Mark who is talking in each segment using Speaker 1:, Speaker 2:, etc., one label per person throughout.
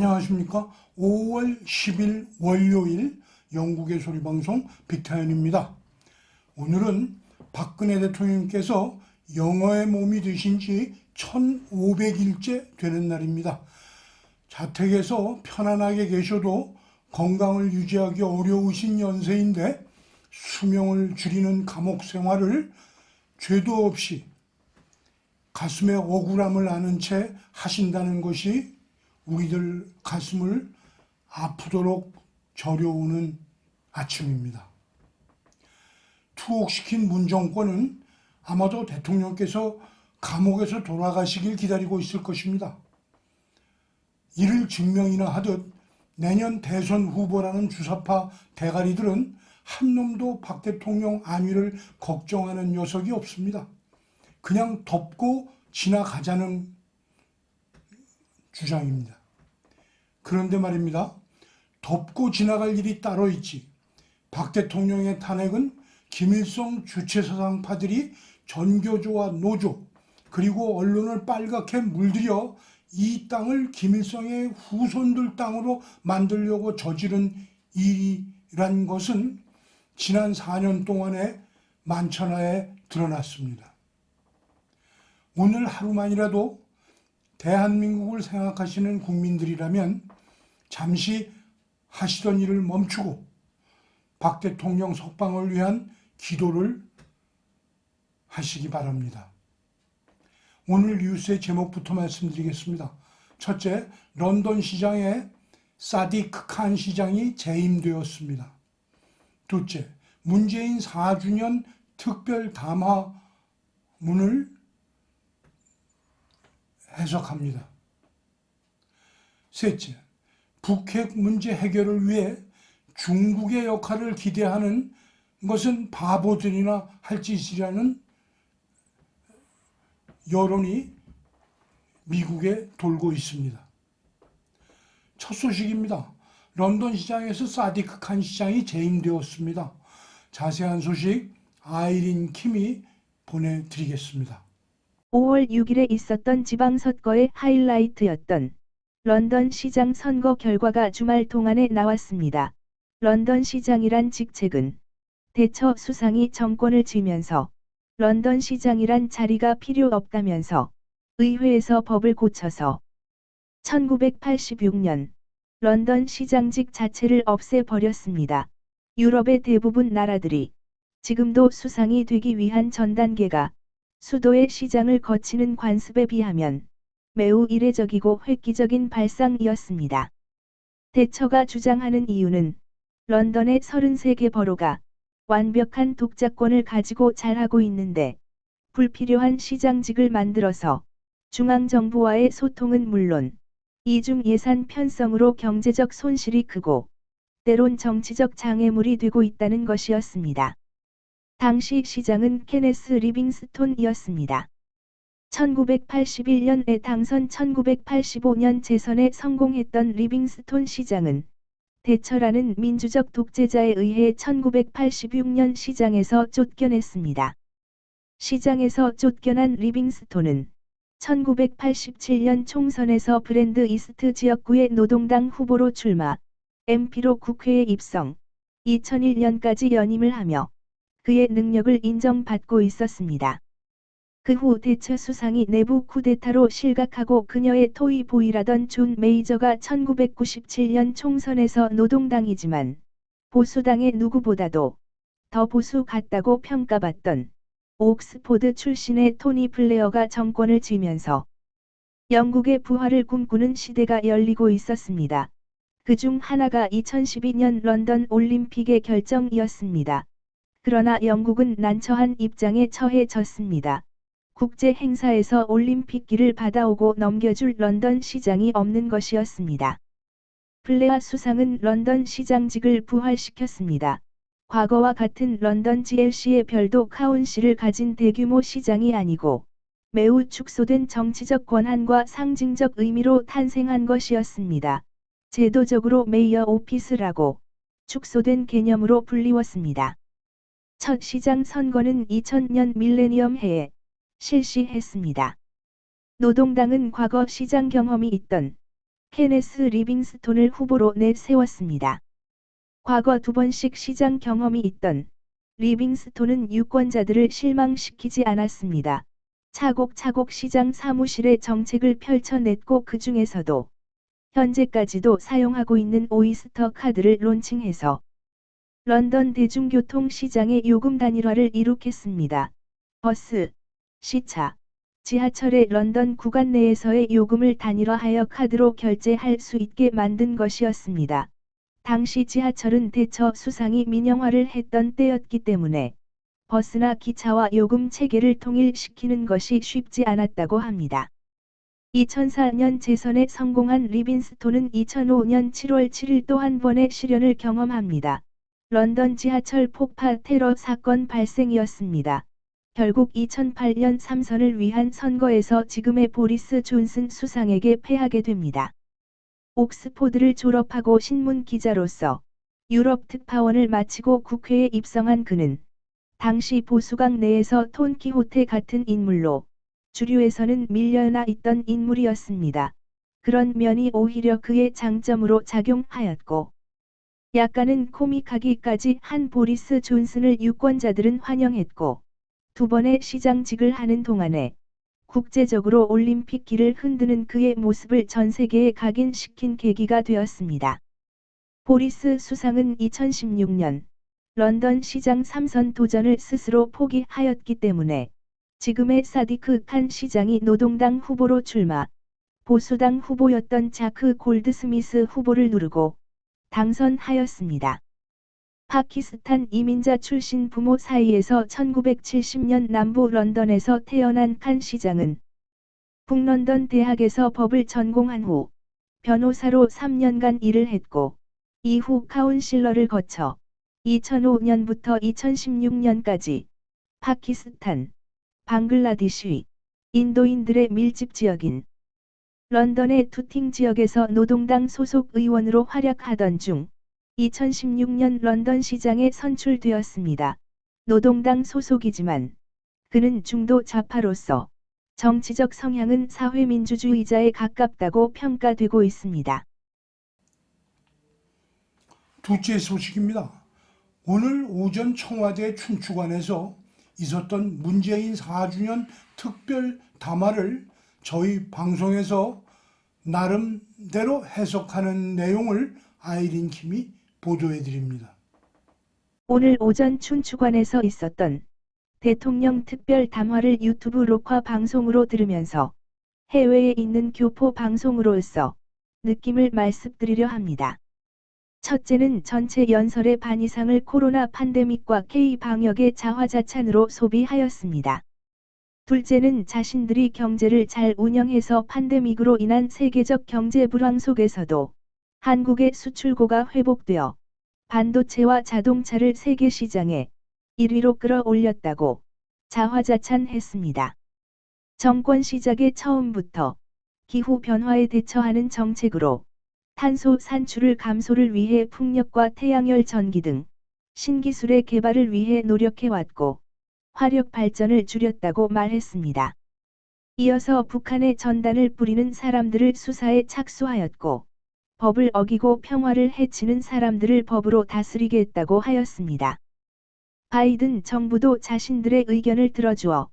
Speaker 1: 안녕하십니까. 5월 10일 월요일 영국의 소리 방송 빅타연입니다. 오늘은 박근혜 대통령께서 영어의 몸이 되신 지 1500일째 되는 날입니다. 자택에서 편안하게 계셔도 건강을 유지하기 어려우신 연세인데 수명을 줄이는 감옥 생활을 죄도 없이 가슴에 억울함을 아는 채 하신다는 것이 우리들 가슴을 아프도록 저려오는 아침입니다. 투옥시킨 문정권은 아마도 대통령께서 감옥에서 돌아가시길 기다리고 있을 것입니다. 이를 증명이나 하듯 내년 대선 후보라는 주사파 대가리들은 한 놈도 박 대통령 안위를 걱정하는 녀석이 없습니다. 그냥 덮고 지나가자는 주장입니다. 그런데 말입니다. 덮고 지나갈 일이 따로 있지. 박 대통령의 탄핵은 김일성 주체사상파들이 전교조와 노조 그리고 언론을 빨갛게 물들여 이 땅을 김일성의 후손들 땅으로 만들려고 저지른 일이란 것은 지난 4년 동안에 만천하에 드러났습니다. 오늘 하루만이라도 대한민국을 생각하시는 국민들이라면 잠시 하시던 일을 멈추고 박 대통령 석방을 위한 기도를 하시기 바랍니다. 오늘 뉴스의 제목부터 말씀드리겠습니다. 첫째, 런던 시장에 사디크 칸 시장이 재임되었습니다. 둘째, 문재인 4주년 특별 담화문을 해석합니다. 셋째, 북핵 문제 해결을 위해 중국의 역할을 기대하는 것은 바보들이나 할 짓이라는 여론이 미국에 돌고 있습니다. 첫 소식입니다. 런던 시장에서 사디크 칸 시장이 재임되었습니다. 자세한 소식 아이린 킴이 보내드리겠습니다.
Speaker 2: 5월 6일에 있었던 지방선거의 하이라이트였던 런던 시장 선거 결과가 주말 동안에 나왔습니다. 런던 시장이란 직책은 대처 수상이 정권을 쥐면서 런던 시장이란 자리가 필요 없다면서 의회에서 법을 고쳐서 1986년 런던 시장직 자체를 없애버렸습니다. 유럽의 대부분 나라들이 지금도 수상이 되기 위한 전 단계가 수도의 시장을 거치는 관습에 비하면 매우 이례적이고 획기적인 발상이었습니다. 대처가 주장하는 이유는 런던의 33개 버로가 완벽한 독자권을 가지고 잘하고 있는데 불필요한 시장직을 만들어서 중앙정부와의 소통은 물론 이중 예산 편성으로 경제적 손실이 크고 때론 정치적 장애물이 되고 있다는 것이었습니다. 당시 시장은 케네스 리빙스톤이었습니다. 1981년에 당선 1985년 재선에 성공했던 리빙스톤 시장은 대처라는 민주적 독재자에 의해 1986년 시장에서 쫓겨냈습니다. 시장에서 쫓겨난 리빙스톤은 1987년 총선에서 브랜드 이스트 지역구의 노동당 후보로 출마, MP로 국회에 입성, 2001년까지 연임을 하며 그의 능력을 인정받고 있었습니다. 그 후 대처 수상이 내부 쿠데타로 실각하고 그녀의 토이 보이라던 존 메이저가 1997년 총선에서 노동당이지만 보수당의 누구보다도 더 보수 같다고 평가받던 옥스포드 출신의 토니 블레어가 정권을 쥐면서 영국의 부활을 꿈꾸는 시대가 열리고 있었습니다. 그 중 하나가 2012년 런던 올림픽의 결정이었습니다. 그러나 영국은 난처한 입장에 처해졌습니다. 국제 행사에서 올림픽기를 받아오고 넘겨줄 런던 시장이 없는 것이었습니다. 블레아 수상은 런던 시장직을 부활시켰습니다. 과거와 같은 런던 GLC의 별도 카운시를 가진 대규모 시장이 아니고 매우 축소된 정치적 권한과 상징적 의미로 탄생한 것이었습니다. 제도적으로 메이어 오피스라고 축소된 개념으로 불리웠습니다. 첫 시장 선거는 2000년 밀레니엄 해에 실시했습니다. 노동당은 과거 시장 경험이 있던 케네스 리빙스톤을 후보로 내세웠습니다. 과거 두 번씩 시장 경험이 있던 리빙스톤은 유권자들을 실망시키지 않았습니다. 차곡차곡 시장 사무실의 정책을 펼쳐냈고 그 중에서도 현재까지도 사용하고 있는 오이스터 카드를 론칭해서 런던 대중교통 시장의 요금 단일화를 이룩했습니다. 버스, 시차, 지하철의 런던 구간 내에서의 요금을 단일화하여 카드로 결제할 수 있게 만든 것이었습니다. 당시 지하철은 대처 수상이 민영화를 했던 때였기 때문에 버스나 기차와 요금 체계를 통일시키는 것이 쉽지 않았다고 합니다. 2004년 재선에 성공한 리빈스톤은 2005년 7월 7일 또 한 번의 시련을 경험합니다. 런던 지하철 폭파 테러 사건 발생이었습니다. 결국 2008년 3선을 위한 선거에서 지금의 보리스 존슨 수상에게 패하게 됩니다. 옥스포드를 졸업하고 신문 기자로서 유럽 특파원을 마치고 국회에 입성한 그는 당시 보수당 내에서 톤키호테 같은 인물로 주류에서는 밀려나 있던 인물이었습니다. 그런 면이 오히려 그의 장점으로 작용하였고 약간은 코믹하기까지 한 보리스 존슨을 유권자들은 환영했고 두 번의 시장직을 하는 동안에 국제적으로 올림픽 길을 흔드는 그의 모습을 전 세계에 각인시킨 계기가 되었습니다. 보리스 수상은 2016년 런던 시장 3선 도전을 스스로 포기하였기 때문에 지금의 사디크 칸 시장이 노동당 후보로 출마, 보수당 후보였던 자크 골드스미스 후보를 누르고 당선하였습니다. 파키스탄 이민자 출신 부모 사이에서 1970년 남부 런던에서 태어난 칸 시장은 북런던 대학에서 법을 전공한 후 변호사로 3년간 일을 했고 이후 카운실러를 거쳐 2005년부터 2016년까지 파키스탄, 방글라데시, 인도인들의 밀집 지역인 런던의 투팅 지역에서 노동당 소속 의원으로 활약하던 중 2016년 런던 시장에 선출되었습니다. 노동당 소속이지만 그는 중도 좌파로서 정치적 성향은 사회민주주의자에 가깝다고 평가되고 있습니다.
Speaker 1: 둘째 소식입니다. 오늘 오전 청와대 춘추관에서 있었던 문재인 4주년 특별 담화를 저희 방송에서 나름대로 해석하는 내용을 아이린 킴이 보도해 드립니다.
Speaker 2: 오늘 오전 춘추관에서 있었던 대통령 특별 담화를 유튜브 녹화 방송으로 들으면서 해외에 있는 교포 방송으로서 느낌을 말씀드리려 합니다. 첫째는 전체 연설의 반 이상을 코로나 팬데믹과 K 방역의 자화자찬으로 소비하였습니다. 둘째는 자신들이 경제를 잘 운영해서 팬데믹으로 인한 세계적 경제 불황 속에서도 한국의 수출고가 회복되어 반도체와 자동차를 세계 시장에 1위로 끌어올렸다고 자화자찬했습니다. 정권 시작의 처음부터 기후 변화에 대처하는 정책으로 탄소 산출을 감소를 위해 풍력과 태양열 전기 등 신기술의 개발을 위해 노력해왔고 화력 발전을 줄였다고 말했습니다. 이어서 북한의 전단을 뿌리는 사람들을 수사에 착수하였고 법을 어기고 평화를 해치는 사람들을 법으로 다스리겠다고 하였습니다. 바이든 정부도 자신들의 의견을 들어주어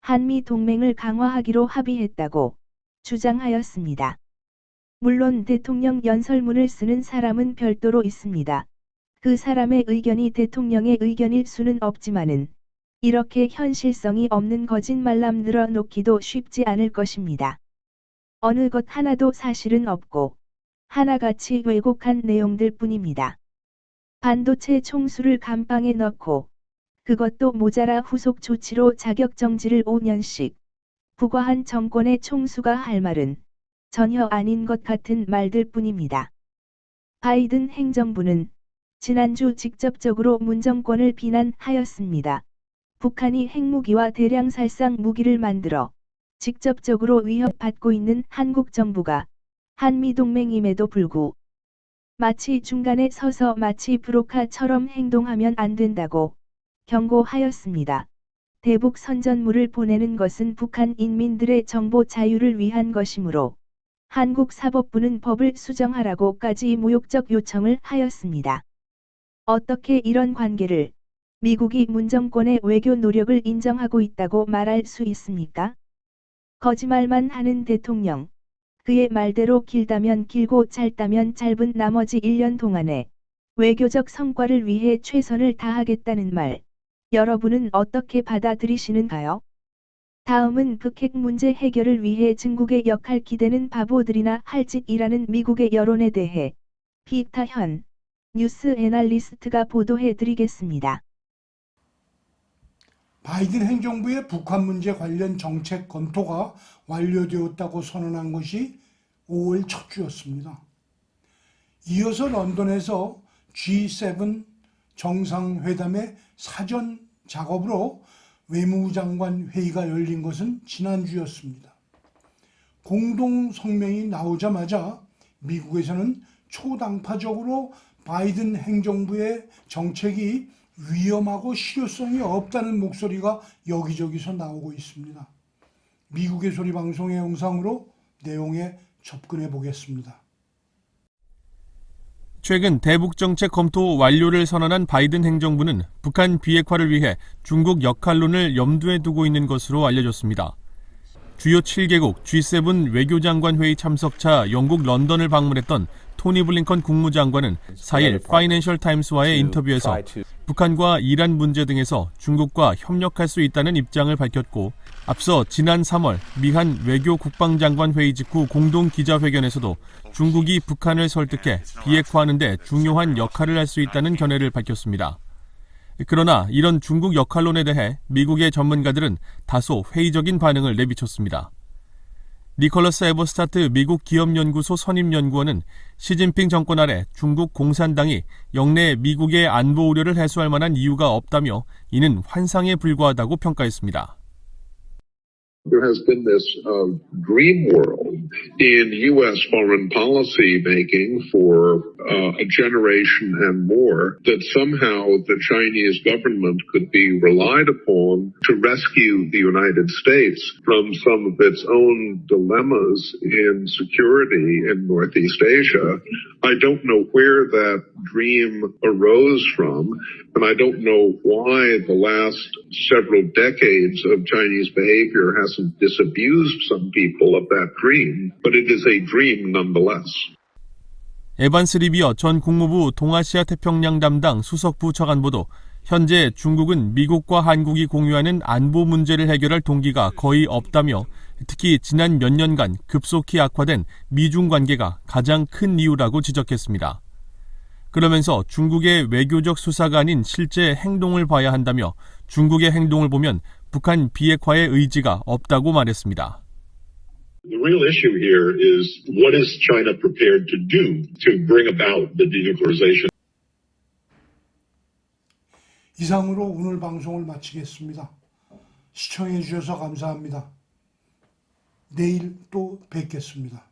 Speaker 2: 한미 동맹을 강화하기로 합의했다고 주장하였습니다. 물론 대통령 연설문을 쓰는 사람은 별도로 있습니다. 그 사람의 의견이 대통령의 의견일 수는 없지만은 이렇게 현실성이 없는 거짓말람 늘어놓기도 쉽지 않을 것입니다. 어느 것 하나도 사실은 없고 하나같이 왜곡한 내용들 뿐입니다. 반도체 총수를 감방에 넣고 그것도 모자라 후속 조치로 자격정지를 5년씩 부과한 정권의 총수가 할 말은 전혀 아닌 것 같은 말들 뿐입니다. 바이든 행정부는 지난주 직접적으로 문정권을 비난하였습니다. 북한이 핵무기와 대량 살상 무기를 만들어 직접적으로 위협받고 있는 한국 정부가 한미동맹임에도 불구 마치 중간에 서서 마치 브로카처럼 행동하면 안 된다고 경고하였습니다. 대북 선전물을 보내는 것은 북한 인민들의 정보 자유를 위한 것이므로 한국 사법부는 법을 수정하라고까지 모욕적 요청을 하였습니다. 어떻게 이런 관계를 미국이 문정권의 외교 노력을 인정하고 있다고 말할 수 있습니까? 거짓말만 하는 대통령. 그의 말대로 길다면 길고 짧다면 짧은 나머지 1년 동안에 외교적 성과를 위해 최선을 다하겠다는 말. 여러분은 어떻게 받아들이시는가요? 다음은 북핵 문제 해결을 위해 중국의 역할 기대는 바보들이나 할 짓이라는 미국의 여론에 대해 피터 현 뉴스 애널리스트가 보도해 드리겠습니다.
Speaker 1: 바이든 행정부의 북한 문제 관련 정책 검토가 완료되었다고 선언한 것이 5월 첫 주였습니다. 이어서 런던에서 G7 정상회담의 사전 작업으로 외무부 장관 회의가 열린 것은 지난주였습니다. 공동 성명이 나오자마자 미국에서는 초당파적으로 바이든 행정부의 정책이 위험하고 실효성이 없다는 목소리가 여기저기서 나오고 있습니다. 미국의 소리 방송의 영상으로 내용에 접근해 보겠습니다.
Speaker 3: 최근 대북 정책 검토 완료를 선언한 바이든 행정부는 북한 비핵화를 위해 중국 역할론을 염두에 두고 있는 것으로 알려졌습니다. 주요 7개국 G7 외교장관 회의 참석차 영국 런던을 방문했던 토니 블링컨 국무장관은 4일 파이낸셜 타임스와의 인터뷰에서 북한과 이란 문제 등에서 중국과 협력할 수 있다는 입장을 밝혔고 앞서 지난 3월 미한 외교 국방장관 회의 직후 공동 기자회견에서도 중국이 북한을 설득해 비핵화하는 데 중요한 역할을 할 수 있다는 견해를 밝혔습니다. 그러나 이런 중국 역할론에 대해 미국의 전문가들은 다소 회의적인 반응을 내비쳤습니다. 니콜러스 에버스타트 미국 기업연구소 선임연구원은 시진핑 정권 아래 중국 공산당이 영내 미국의 안보 우려를 해소할 만한 이유가 없다며 이는 환상에 불과하다고 평가했습니다.
Speaker 4: There has been this uh, dream world in U.S. foreign policy making for uh, a generation and more that somehow the Chinese government could be relied upon to rescue the United States from some of its own dilemmas in security in Northeast Asia. I don't know where that dream arose from, and I don't know why the last several decades of Chinese behavior hasn't disabused some people of that dream, but it is a dream nonetheless.
Speaker 3: 에반스 리비어 전 국무부 동아시아 태평양 담당 수석부 차관보도 현재 중국은 미국과 한국이 공유하는 안보 문제를 해결할 동기가 거의 없다며 특히 지난 몇 년간 급속히 악화된 미중 관계가 가장 큰 이유라고 지적했습니다. 그러면서 중국의 외교적 수사가 아닌 실제 행동을 봐야 한다며 중국의 행동을 보면 북한 비핵화의 의지가 없다고 말했습니다.
Speaker 5: The real issue here is what is China prepared to do to bring about the denuclearization
Speaker 1: 이상으로 오늘 방송을 마치겠습니다. 시청해 주셔서 감사합니다. 내일 또 뵙겠습니다.